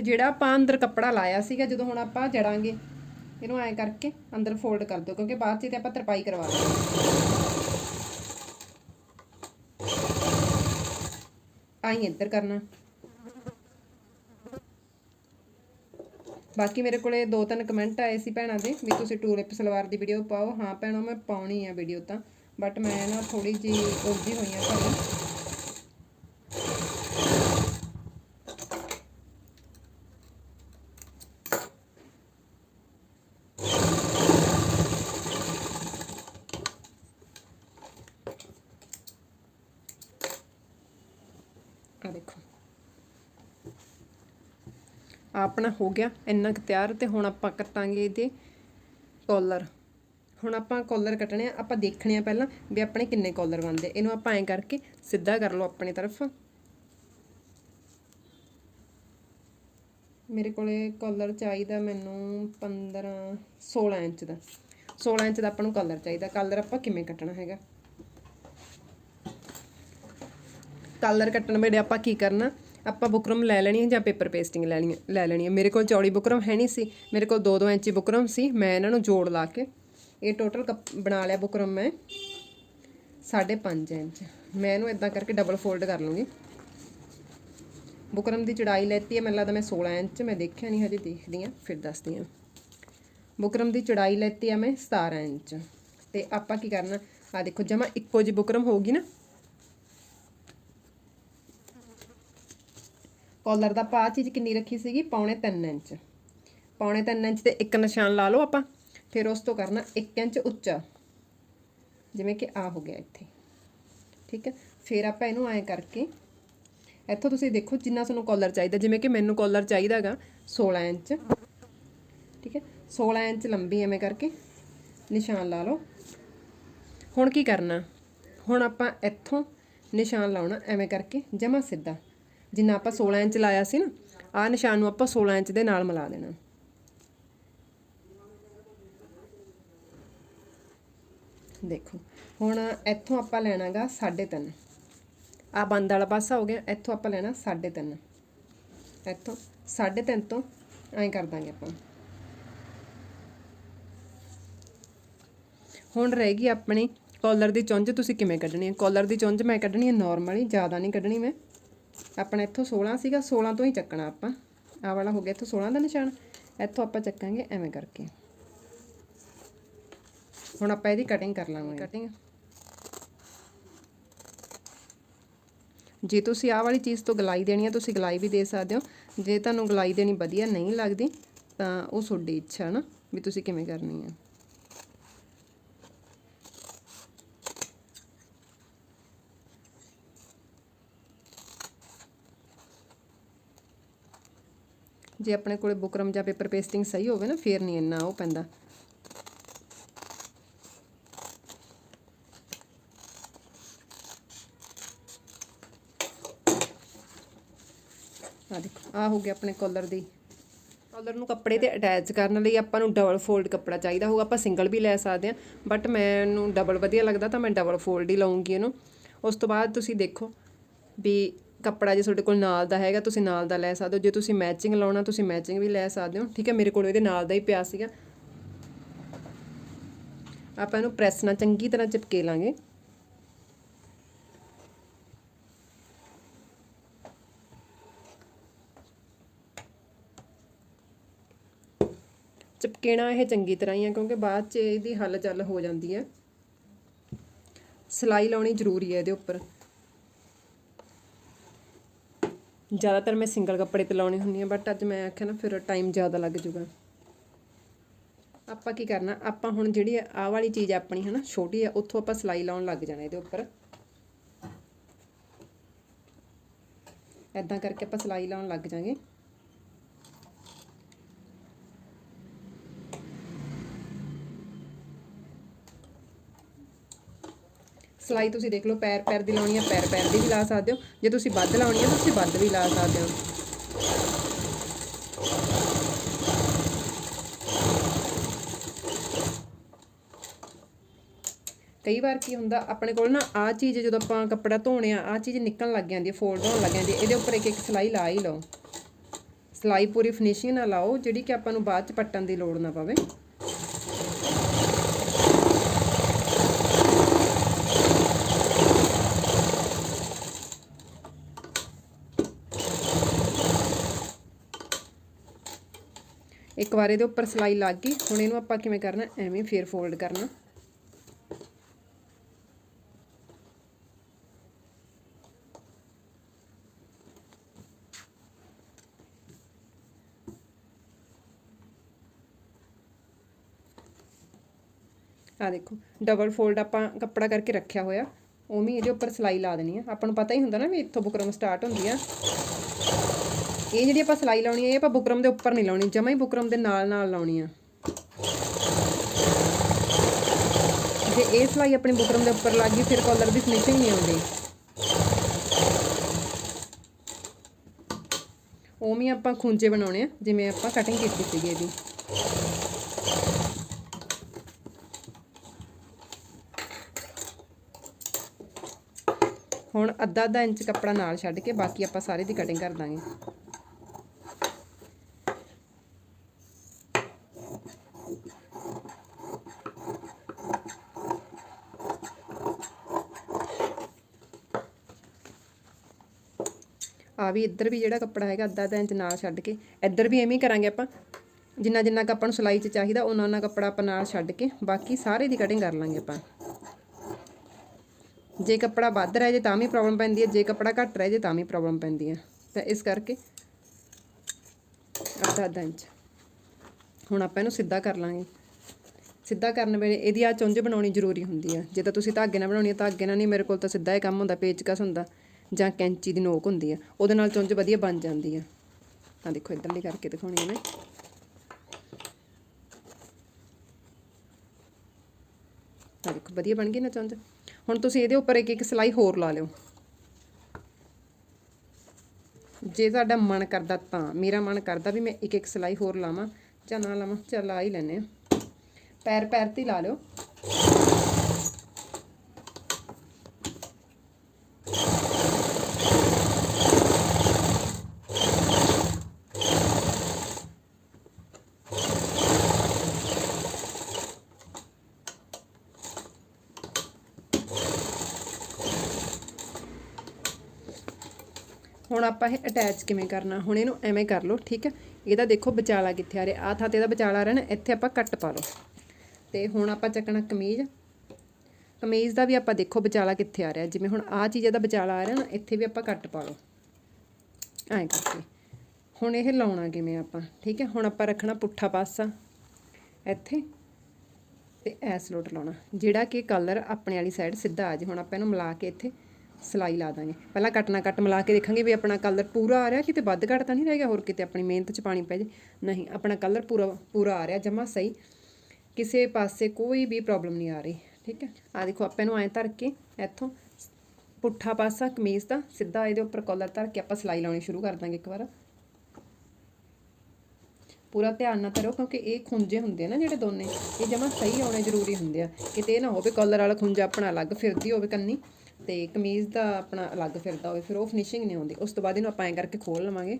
ਤੇ ਜਿਹੜਾ ਆਪਾਂ ਅੰਦਰ ਕੱਪੜਾ ਲਾਇਆ ਸੀਗਾ, ਜਦੋਂ ਹੁਣ ਆਪਾਂ ਜੜਾਂਗੇ, ਇਹਨੂੰ ਐਂ ਕਰਕੇ ਅੰਦਰ ਫੋਲਡ ਕਰ ਦਿਓ, ਕਿਉਂਕਿ ਬਾਅਦ 'ਚ ਤੇ ਆਪਾਂ ਤਰਪਾਈ ਕਰਵਾ ਲਾਂਗੇ ਆਈ ਇੱਧਰ ਕਰਨਾ। ਬਾਕੀ ਮੇਰੇ ਕੋਲੇ ਦੋ ਤਿੰਨ ਕਮੈਂਟ ਆਏ ਸੀ ਭੈਣਾਂ ਦੇ, ਵੀ ਤੁਸੀਂ ਟੂਲਿਪ ਸਲਵਾਰ ਦੀ ਵੀਡੀਓ ਪਾਓ। ਹਾਂ ਭੈਣੋ, ਮੈਂ ਪਾਉਣੀ ਆ ਵੀਡੀਓ ਤਾਂ ਬਟ ਮੈਂ ਨਾ ਥੋੜੀ ਜੀ ਉਲਝੀ ਹੋਈ ਆ ਘਰੇ ਆ ਦੇਖੋ। ਆਪਣਾ ਹੋ ਗਿਆ, ਇੰਨਾ ਕੁ ਤਿਆਰ ਤੇ ਹੁਣ ਆਪਾਂ ਕੱਟਾਂਗੇ ਇਹਦੇ ਕਾਲਰ ਹੁਣ ਆਪਾਂ ਕਾਲਰ ਕੱਟਣੇ ਆ, ਆਪਾਂ ਦੇਖਣੇ ਆ ਪਹਿਲਾਂ ਵੀ ਆਪਣੇ ਕਿੰਨੇ ਕਾਲਰ ਬਣਦੇ ਇਹਨੂੰ ਆਪਾਂ ਐਂ ਕਰਕੇ ਸਿੱਧਾ ਕਰ ਲਓ ਆਪਣੀ ਤਰਫ। ਮੇਰੇ ਕੋਲੇ ਕਾਲਰ ਚਾਹੀਦਾ ਮੈਨੂੰ 15 16 ਇੰਚ ਦਾ। 16 ਇੰਚ ਦਾ ਆਪਾਂ ਨੂੰ ਕਾਲਰ ਚਾਹੀਦਾ। ਕਾਲਰ ਆਪਾਂ ਕਿਵੇਂ ਕੱਟਣਾ ਹੈਗਾ? ਕਾਲਰ ਕੱਟਣ ਵੇਲੇ ਆਪਾਂ ਕੀ ਕਰਨਾ? ਆਪਾਂ ਬੁਕਰਮ ਲੈ ਲੈਣੀ ਹੈ ਜਾਂ ਪੇਪਰ ਪੇਸਟਿੰਗ ਲੈਣੀ ਲੈ ਲੈਣੀ ਹੈ। ਮੇਰੇ ਕੋਲ ਚੌੜੀ ਬੁਕਰਮ ਹੈ ਨਹੀਂ ਸੀ। ਮੇਰੇ ਕੋਲ 2-2 ਇੰਚੀ ਬੁਕਰਮ ਸੀ। ਮੈਂ ਇਹਨਾਂ ਨੂੰ ਜੋੜ ਲਾ ਕੇ ਇਹ ਟੋਟਲ ਬਣਾ ਲਿਆ ਬੁਕਰਮ ਮੈਂ। 5.5 ਇੰਚ। ਮੈਂ ਇਹਨੂੰ ਇਦਾਂ ਕਰਕੇ ਡਬਲ ਫੋਲਡ ਕਰ ਲੂੰਗੀ। ਬੁਕਰਮ ਦੀ ਚੜਾਈ ਲੈਤੀ ਹੈ। ਮੈਨੂੰ ਲੱਗਦਾ ਮੈਂ 16 ਇੰਚ, ਮੈਂ ਦੇਖਿਆ ਨਹੀਂ ਹਜੇ, ਦੇਖਦੀ ਆ ਫਿਰ ਦੱਸਦੀ ਆ ਬੁਕਰਮ ਦੀ ਚੜਾਈ ਲੈਤੀ ਆ ਮੈਂ 17 ਇੰਚ। ਤੇ ਆਪਾਂ ਕੀ ਕਰਨਾ? ਆ ਦੇਖੋ, ਜਮਾ ਇੱਕੋ ਜੀ ਬੁਕਰਮ ਹੋਊਗੀ ਨਾ? ਕਾਲਰ ਦਾ ਪਾ ਚੀਜ਼ ਕਿੰਨੀ ਰੱਖੀ ਸੀਗੀ? ਪੌਣੇ 3 ਇੰਚ। ਪੌਣੇ 3 ਇੰਚ ਤੇ ਇੱਕ ਨਿਸ਼ਾਨ ਲਾ ਲਓ ਆਪਾਂ। ਫਿਰ ਉਸ ਤੋਂ ਕਰਨਾ 1 ਇੰਚ ਉੱਚਾ। ਜਿਵੇਂ ਕਿ ਆ ਹੋ ਗਿਆ ਇੱਥੇ। ਠੀਕ ਹੈ? ਫਿਰ ਆਪਾਂ ਇਹਨੂੰ ਐਂ ਕਰਕੇ, ਇੱਥੋਂ ਤੁਸੀਂ ਦੇਖੋ ਜਿੰਨਾ ਤੁਹਾਨੂੰ ਕਾਲਰ ਚਾਹੀਦਾ। ਜਿਵੇਂ ਕਿ ਮੈਨੂੰ ਕਾਲਰ ਚਾਹੀਦਾਗਾ 16 ਇੰਚ। ਠੀਕ ਹੈ? 16 ਇੰਚ ਲੰਬੀ ਐਵੇਂ ਕਰਕੇ ਨਿਸ਼ਾਨ ਲਾ ਲਓ। ਹੁਣ ਕੀ ਕਰਨਾ? ਹੁਣ ਆਪਾਂ ਇੱਥੋਂ ਨਿਸ਼ਾਨ ਲਾਉਣਾ ਐਵੇਂ ਕਰਕੇ ਜਮਾ ਸਿੱਧਾ। ਜਿੰਨਾ ਆਪਾਂ 16 ਇੰਚ ਲਾਇਆ ਸੀ ਨਾ, ਆਹ ਨਿਸ਼ਾਨ ਨੂੰ ਆਪਾਂ 16 ਇੰਚ ਦੇ ਨਾਲ ਮਿਲਾ ਦੇਣਾ। ਦੇਖੋ, ਹੁਣ ਇੱਥੋਂ ਆਪਾਂ ਲੈਣਾਗਾ 3.5 ਆ ਬੰਦ ਵਾਲਾ ਪਾਸਾ ਹੋ ਗਿਆ, ਇੱਥੋਂ ਆਪਾਂ ਲੈਣਾ 3.5 ਇੱਥੋਂ 3.5 ਤੋਂ ਐਂ ਕਰ ਦਾਂਗੇ ਆਪਾਂ। ਹੁਣ ਰਹਿ ਗਈ ਆਪਣੀ ਕਾਲਰ ਦੀ ਚੁੰਝ, ਤੁਸੀਂ ਕਿਵੇਂ ਕੱਢਣੀ ਹੈ? ਕਾਲਰ ਦੀ ਚੁੰਝ ਮੈਂ ਕੱਢਣੀ ਹੈ ਨਾਰਮਲੀ ਜ਼ਿਆਦਾ ਨਹੀਂ ਕੱਢਣੀ ਮੈਂ। ਆਪਣਾ ਇੱਥੋਂ 16 ਸੀਗਾ 16 ਤੋਂ ਹੀ ਚੱਕਣਾ ਆਪਾਂ। ਆਹ ਵਾਲਾ ਹੋ ਗਿਆ ਇੱਥੋਂ 16 ਦਾ ਨਿਸ਼ਾਨ। ਇੱਥੋਂ ਆਪਾਂ ਚੱਕਾਂਗੇ ਐਵੇਂ ਕਰਕੇ। ਹੁਣ ਆਪਾਂ ਇਹਦੀ ਕਟਿੰਗ ਕਰ ਲਾਂਗੇ। ਕਟਿੰਗ ਜੇ ਤੁਸੀਂ ਆਹ ਵਾਲੀ ਚੀਜ਼ ਤੋਂ ਗਲਾਈ ਦੇਣੀ ਹੈ ਤੁਸੀਂ ਗਲਾਈ ਵੀ ਦੇ ਸਕਦੇ ਹੋ। ਜੇ ਤੁਹਾਨੂੰ ਗਲਾਈ ਦੇਣੀ ਵਧੀਆ ਨਹੀਂ ਲੱਗਦੀ ਤਾਂ ਉਹ ਤੁਹਾਡੀ ਇੱਛਾ ਹੈ ਨਾ ਵੀ ਤੁਸੀਂ ਕਿਵੇਂ ਕਰਨੀ ਹੈ ਜੇ ਆਪਣੇ ਕੋਲੇ ਬੁਕਰਮ ਜਾਂ ਪੇਪਰ ਪੇਸਟਿੰਗ ਸਹੀ ਹੋਵੇ ਨਾ ਫੇਰ ਨਹੀਂ ਇੰਨਾ ਉਹ ਪੈਂਦਾ। ਆ ਦੇਖੋ ਆ ਹੋ ਗਿਆ ਆਪਣੇ ਕਾਲਰ ਦੀ। ਕਾਲਰ ਨੂੰ ਕੱਪੜੇ ਤੇ ਅਟੈਚ ਕਰਨ ਲਈ ਆਪਾਂ ਨੂੰ ਡਬਲ ਫੋਲਡ ਕੱਪੜਾ ਚਾਹੀਦਾ ਹੋਊਗਾ। ਆਪਾਂ ਸਿੰਗਲ ਵੀ ਲੈ ਸਕਦੇ ਹਾਂ ਬਟ ਮੈਨੂੰ ਡਬਲ ਵਧੀਆ ਲੱਗਦਾ ਤਾਂ ਮੈਂ ਡਬਲ ਫੋਲਡ ਹੀ ਲਾਉਂਗੀ ਇਹਨੂੰ। ਉਸ ਤੋਂ ਬਾਅਦ ਤੁਸੀਂ ਦੇਖੋ ਵੀ ਕੱਪੜਾ ਜੇ ਤੁਹਾਡੇ ਕੋਲ ਨਾਲ ਦਾ ਹੈਗਾ, ਤੁਸੀਂ ਨਾਲ ਦਾ ਲੈ ਸਕਦੇ ਹੋ। ਜੇ ਤੁਸੀਂ ਮੈਚਿੰਗ ਲਾਉਣਾ, ਤੁਸੀਂ ਮੈਚਿੰਗ ਵੀ ਲੈ ਸਕਦੇ ਹੋ। ਠੀਕ ਹੈ, ਮੇਰੇ ਕੋਲ ਇਹਦੇ ਨਾਲ ਦਾ ਹੀ ਪਿਆ ਸੀਗਾ। ਆਪਾਂ ਇਹਨੂੰ ਪ੍ਰੈਸ ਨਾਲ ਚੰਗੀ ਤਰ੍ਹਾਂ ਚਿਪਕੇ ਲਾਂਗੇ। ਚਿਪਕੇਣਾ ਇਹ ਚੰਗੀ ਤਰ੍ਹਾਂ ਹੀ ਆ, ਕਿਉਂਕਿ ਬਾਅਦ ਚ ਇਹਦੀ ਹੱਲ ਚੱਲ ਹੋ ਜਾਂਦੀ ਹੈ ਸਿਲਾਈ ਲਾਉਣੀ ਜ਼ਰੂਰੀ ਹੈ ਇਹਦੇ ਉੱਪਰ। ਜ਼ਿਆਦਾਤਰ ਮੈਂ ਸਿੰਗਲ ਕੱਪੜੇ ਤੇ ਲਾਉਣੀ ਹੁੰਦੀ ਹੈ ਬਟ ਅੱਜ ਮੈਂ ਆਖਿਆ ਨਾ ਫਿਰ ਟਾਈਮ ਜ਼ਿਆਦਾ ਲੱਗ ਜੂਗਾ ਆਪਾਂ ਕੀ ਕਰਨਾ, ਆਪਾਂ ਹੁਣ ਜਿਹੜੀ ਆਹ ਵਾਲੀ ਚੀਜ਼ ਆਪਣੀ ਹੈ ਨਾ ਛੋਟੀ ਆ, ਉੱਥੋਂ ਆਪਾਂ ਸਿਲਾਈ ਲਾਉਣ ਲੱਗ ਜਾਣਾ ਇਹਦੇ ਉੱਪਰ। ਐਦਾਂ ਕਰਕੇ ਆਪਾਂ ਸਿਲਾਈ ਲਾਉਣ ਲੱਗ ਜਾਾਂਗੇ। ਸਿਲਾਈ ਤੁਸੀਂ ਦੇਖ ਲਓ, ਪੈਰ ਪੈਰ ਦੀ ਲਾਉਣੀ ਹੈ ਪੈਰ ਪੈਰ ਦੀ ਵੀ ਲਾ ਸਕਦੇ ਹੋ। ਜੇ ਤੁਸੀਂ ਵੱਧ ਲਾਉਣੀ ਆ, ਤਾਂ ਤੁਸੀਂ ਵੱਧ ਵੀ ਲਾ ਸਕਦੇ ਹੋ। ਕਈ ਵਾਰ ਕੀ ਹੁੰਦਾ, ਆਪਣੇ ਕੋਲ ਨਾ ਆ ਚੀਜ਼ ਜਦੋਂ ਆਪਾਂ ਕੱਪੜਾ ਧੋਣੇ ਆ ਆ ਚੀਜ਼ ਨਿਕਲਣ ਲੱਗ ਜਾਂਦੀ ਹੈ ਫੋਲਡ ਹੋਣ ਲੱਗ ਜਾਂਦੀ ਹੈ ਇਹਦੇ ਉੱਪਰ ਇੱਕ ਇੱਕ ਸਿਲਾਈ ਲਾ ਹੀ ਲਓ। ਸਿਲਾਈ ਪੂਰੀ ਫਿਨਿਸ਼ਿੰਗ ਨਾਲ ਲਾਓ, ਜਿਹੜੀ ਕਿ ਆਪਾਂ ਨੂੰ ਬਾਅਦ ਚ ਪੱਟਣ ਦੀ ਲੋੜ ਨਾ ਪਵੇ। ਇੱਕ ਵਾਰ ਇਹਦੇ ਉੱਪਰ ਸਿਲਾਈ ਲੱਗ ਗਈ। ਹੁਣ ਇਹਨੂੰ ਆਪਾਂ ਕਿਵੇਂ ਕਰਨਾ? ਐਵੇਂ ਫੇਰ ਫੋਲਡ ਕਰਨਾ। ਆ ਦੇਖੋ ਡਬਲ ਫੋਲਡ ਆਪਾਂ ਕੱਪੜਾ ਕਰਕੇ ਰੱਖਿਆ ਹੋਇਆ। ਉਵੇਂ ਇਹਦੇ ਉੱਪਰ ਸਿਲਾਈ ਲਾ ਦੇਣੀ ਆ। ਆਪਾਂ ਨੂੰ ਪਤਾ ਹੀ ਹੁੰਦਾ ਨਾ ਵੀ ਇੱਥੋਂ ਬੁਕਰਮ ਸਟਾਰਟ ਹੁੰਦੀ ਆ। ਇਹ ਜਿਹੜੀ ਆਪਾਂ ਸਿਲਾਈ ਲਾਉਣੀ ਹੈ ਇਹ ਆਪਾਂ ਬੁਕਰਮ ਦੇ ਉੱਪਰ ਨਹੀਂ ਲਾਉਣੀ, ਜਮਾ ਹੀ ਬੁਕਰਮ ਦੇ ਨਾਲ ਨਾਲ ਲਾਉਣੀ ਆ। ਜੇ ਇਹ ਸਿਲਾਈ ਆਪਣੀ ਬੁਕਰਮ ਦੇ ਉੱਪਰ ਲੱਗ ਗਈ, ਫਿਰ ਕਾਲਰ ਦੀ ਫਿਨਿਸ਼ਿੰਗ ਨਹੀਂ ਆਉਂਦੀ। ਉਵੇਂ ਆਪਾਂ ਖੁੰਝੇ ਬਣਾਉਣੇ ਆ, ਜਿਵੇਂ ਆਪਾਂ ਕਟਿੰਗ ਕੀਤੀ ਸੀਗੀ ਇਹਦੀ। ਹੁਣ ਅੱਧਾ ਅੱਧਾ ਇੰਚ ਕੱਪੜਾ ਨਾਲ ਛੱਡ ਕੇ ਬਾਕੀ ਆਪਾਂ ਸਾਰੇ ਦੀ ਕਟਿੰਗ ਕਰ ਦਾਂਗੇ। ਆ ਵੀ ਇੱਧਰ ਵੀ ਜਿਹੜਾ ਕੱਪੜਾ ਹੈਗਾ ਅੱਧਾ ਅੱਧਾ ਇੰਚ ਨਾਲ ਛੱਡ ਕੇ, ਇੱਧਰ ਵੀ ਐਵੇਂ ਹੀ ਕਰਾਂਗੇ ਆਪਾਂ। ਜਿੰਨਾ ਜਿੰਨਾ ਕੁ ਆਪਾਂ ਨੂੰ ਸਿਲਾਈ 'ਚ ਚਾਹੀਦਾ ਉਹਨਾਂ ਉਹਨਾਂ ਕੱਪੜਾ ਆਪਾਂ ਨਾਲ ਛੱਡ ਕੇ ਬਾਕੀ ਸਾਰੇ ਦੀ ਕਟਿੰਗ ਕਰ ਲਾਂਗੇ ਆਪਾਂ। ਜੇ ਕੱਪੜਾ ਵੱਧ ਰਹਿ ਜੇ ਤਾਂ ਵੀ ਪ੍ਰੋਬਲਮ ਪੈਂਦੀ ਹੈ, ਜੇ ਕੱਪੜਾ ਘੱਟ ਰਹਿ ਜੇ ਤਾਂ ਵੀ ਪ੍ਰੋਬਲਮ ਪੈਂਦੀ ਹੈ। ਤਾਂ ਇਸ ਕਰਕੇ ਅੱਧਾ ਅੱਧਾ ਇੰਚ। ਹੁਣ ਆਪਾਂ ਇਹਨੂੰ ਸਿੱਧਾ ਕਰ ਲਾਂਗੇ। ਸਿੱਧਾ ਕਰਨ ਵੇਲੇ ਇਹਦੀ ਆ ਚੁੰਝ ਬਣਾਉਣੀ ਜ਼ਰੂਰੀ ਹੁੰਦੀ ਹੈ ਜੇ ਤਾਂ ਤੁਸੀਂ ਧਾਗੇ ਨਾਲ ਬਣਾਉਣੀ ਹੈ ਧਾਗੇ ਨਾਲ ਨਹੀਂ, ਮੇਰੇ ਕੋਲ ਤਾਂ ਸਿੱਧਾ ਹੀ ਕੰਮ ਹੁੰਦਾ, ਪੇਚਕਸ ਹੁੰਦਾ। ਜਾਂ ਕੈਂਚੀ ਦੀ ਨੋਕ ਹੁੰਦੀ ਆ, ਉਹਦੇ ਨਾਲ ਚੁੰਝ ਵਧੀਆ ਬਣ ਜਾਂਦੀ ਆ। ਤਾਂ ਦੇਖੋ ਇਦਾਂ ਕਰਕੇ ਦਿਖਾਉਣੀ ਹੈ ਮੈਂ। ਤਾਂ ਦੇਖੋ, ਵਧੀਆ ਬਣ ਗਈ ਨਾ ਚੁੰਝ। ਹੁਣ ਤੁਸੀਂ ਇਹਦੇ ਉੱਪਰ ਇੱਕ ਇੱਕ ਸਲਾਈ ਹੋਰ ਲਾ ਲਿਓ। ਜੇ ਤੁਹਾਡਾ ਮਨ ਕਰਦਾ ਤਾਂ, ਮੇਰਾ ਮਨ ਕਰਦਾ ਵੀ ਮੈਂ ਇੱਕ ਇੱਕ ਸਲਾਈ ਹੋਰ ਲਾਵਾਂ ਜਾਂ ਨਾ ਲਾਵਾਂ, ਚਲ ਲਾ ਹੀ ਲੈਨੇ ਆ। ਪੈਰ ਪੈਰ ਤੇ ਲਾ ਲਿਓ। ਹੁਣ ਆਪਾਂ ਇਹ ਅਟੈਚ ਕਿਵੇਂ ਕਰਨਾ? ਹੁਣ ਇਹਨੂੰ ਐਵੇਂ ਕਰ ਲਓ, ਠੀਕ ਹੈ? ਇਹਦਾ ਦੇਖੋ ਵਿਚਾਲਾ ਕਿੱਥੇ ਆ ਰਿਹਾ। ਆ ਥਾਂ ਤੇ ਇਹਦਾ ਵਿਚਾਲਾ ਆ ਰਿਹਾ ਨਾ ਇੱਥੇ ਆਪਾਂ ਕੱਟ ਪਾ ਲਓ। ਤੇ ਹੁਣ ਆਪਾਂ ਚੱਕਣਾ ਕਮੀਜ਼। ਕਮੀਜ਼ ਦਾ ਵੀ ਆਪਾਂ ਦੇਖੋ ਵਿਚਾਲਾ ਕਿੱਥੇ ਆ ਰਿਹਾ। ਜਿਵੇਂ ਹੁਣ ਆ ਚੀਜ਼ ਦਾ ਵਿਚਾਲਾ ਆ ਰਿਹਾ ਨਾ, ਇੱਥੇ ਵੀ ਆਪਾਂ ਕੱਟ ਪਾ ਲਓ। ਐਂ ਕਰਕੇ। ਹੁਣ ਇਹ ਲਾਉਣਾ ਕਿਵੇਂ ਆਪਾਂ? ਠੀਕ ਹੈ? ਹੁਣ ਆਪਾਂ ਰੱਖਣਾ ਪੁੱਠਾ ਪਾਸਾ। ਇੱਥੇ। ਤੇ ਐਸ ਲੋਟ ਲਾਉਣਾ। ਜਿਹੜਾ ਕਿ ਕਲਰ ਆਪਣੇ ਵਾਲੀ ਸਾਈਡ ਸਿੱਧਾ ਆ ਜੇ ਹੁਣ ਆਪਾਂ ਇਹਨੂੰ ਮਿਲਾ ਕੇ ਇੱਥੇ ਸਿਲਾਈ ਲਾ ਦਾਂਗੇ। ਪਹਿਲਾਂ ਕੱਟ ਨਾ ਕੱਟ ਮਿਲਾ ਕੇ ਦੇਖਾਂਗੇ ਵੀ ਆਪਣਾ ਕਲਰ ਪੂਰਾ ਆ ਰਿਹਾ, ਕਿਤੇ ਵੱਧ ਘੱਟ ਤਾਂ ਨਹੀਂ ਰਹਿ ਗਿਆ, ਹੋਰ ਕਿਤੇ ਆਪਣੀ ਮਿਹਨਤ 'ਚ ਪਾਣੀ ਪੈ ਜੇ। ਨਹੀਂ, ਆਪਣਾ ਕਲਰ ਪੂਰਾ ਪੂਰਾ ਆ ਰਿਹਾ, ਜਮਾ ਸਹੀ। ਕਿਸੇ ਪਾਸੇ ਕੋਈ ਵੀ ਪ੍ਰੋਬਲਮ ਨਹੀਂ ਆ ਰਹੀ, ਠੀਕ ਹੈ? ਆ ਦੇਖੋ, ਆਪਾਂ ਇਹਨੂੰ ਐਂ ਧਰ ਕੇ ਇੱਥੋਂ ਪੁੱਠਾ ਪਾਸਾ, ਕਮੀਜ਼ ਦਾ ਸਿੱਧਾ ਇਹਦੇ ਉੱਪਰ ਕਾਲਰ ਧਰ ਕੇ ਆਪਾਂ ਸਿਲਾਈ ਲਾਉਣੀ ਸ਼ੁਰੂ ਕਰ ਦਾਂਗੇ ਇੱਕ ਵਾਰ। ਪੂਰਾ ਧਿਆਨ ਨਾਲ ਕਰੋ ਕਿਉਂਕਿ ਇਹ ਖੁੰਝੇ ਹੁੰਦੇ ਆ ਨਾ ਜਿਹੜੇ ਦੋਨੇ, ਇਹ ਜਮਾ ਸਹੀ ਆਉਣੇ ਜ਼ਰੂਰੀ ਹੁੰਦੇ ਆ। ਕਿਤੇ ਇਹ ਨਾ ਹੋਵੇ ਕਾਲਰ ਵਾਲਾ ਖੁੰਝਾ ਆਪਣਾ ਅਲੱਗ, ਫਿਰਦੀ ਹੋਵੇ ਕੰਨੀ। ਤੇ ਕਮੀਜ਼ ਦਾ ਆਪਣਾ ਅਲੱਗ ਫਿਰਦਾ ਹੋਵੇ, ਫਿਰ ਉਹ ਫਿਨਿਸ਼ਿੰਗ ਨਹੀਂ ਆਉਂਦੀ। ਉਸ ਤੋਂ ਬਾਅਦ ਇਹਨੂੰ ਆਪਾਂ ਐਂ ਕਰਕੇ ਖੋਲ ਲਵਾਂਗੇ।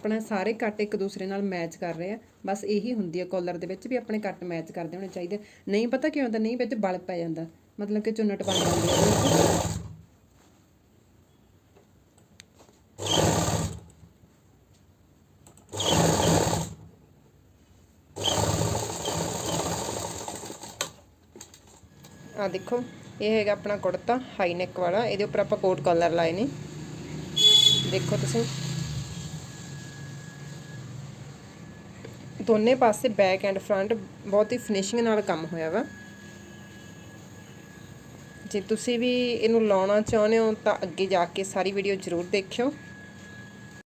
ਆਪਣਾ ਸਾਰੇ ਕੱਟ ਇੱਕ ਦੂਸਰੇ ਨਾਲ ਮੈਚ ਕਰ ਰਹੇ ਆ। ਬਸ ਇਹੀ ਹੁੰਦੀ ਹੈ ਕਾਲਰ ਦੇ ਵਿੱਚ ਵੀ ਆਪਣੇ ਕੱਟ ਮੈਚ ਕਰਦੇ ਹੋਣੇ ਚਾਹੀਦੇ। ਨਹੀਂ ਪਤਾ ਕਿਉਂ ਹੁੰਦਾ ਨਹੀਂ, ਵਿੱਚ ਬਲ ਪੈ ਜਾਂਦਾ। ਮਤਲਬ ਕਿ ਚੁੰਨਟ ਬਣ ਜਾਂਦੀ ਹੈ ਆ ਦੇਖੋ, ਇਹ ਹੈਗਾ ਆਪਣਾ ਕੁੜਤਾ ਹਾਈ ਨੈਕ ਵਾਲਾ। ਇਹਦੇ ਉੱਪਰ ਆਪਾਂ ਕੋਟ ਕਾਲਰ ਲਾਏ ਨੇ। ਦੇਖੋ ਤੁਸੀਂ। ਦੋਨੇ ਪਾਸੇ ਬੈਕ ਐਂਡ ਫਰੰਟ ਬਹੁਤ ਹੀ ਫਿਨਿਸ਼ਿੰਗ ਨਾਲ ਕੰਮ ਹੋਇਆ ਵਾ। ਜੇ ਤੁਸੀਂ ਵੀ ਇਹਨੂੰ ਲਾਉਣਾ ਚਾਹੁੰਦੇ ਹੋ ਤਾਂ ਅੱਗੇ ਜਾ ਕੇ ਸਾਰੀ ਵੀਡੀਓ ਜ਼ਰੂਰ ਦੇਖਿਓ।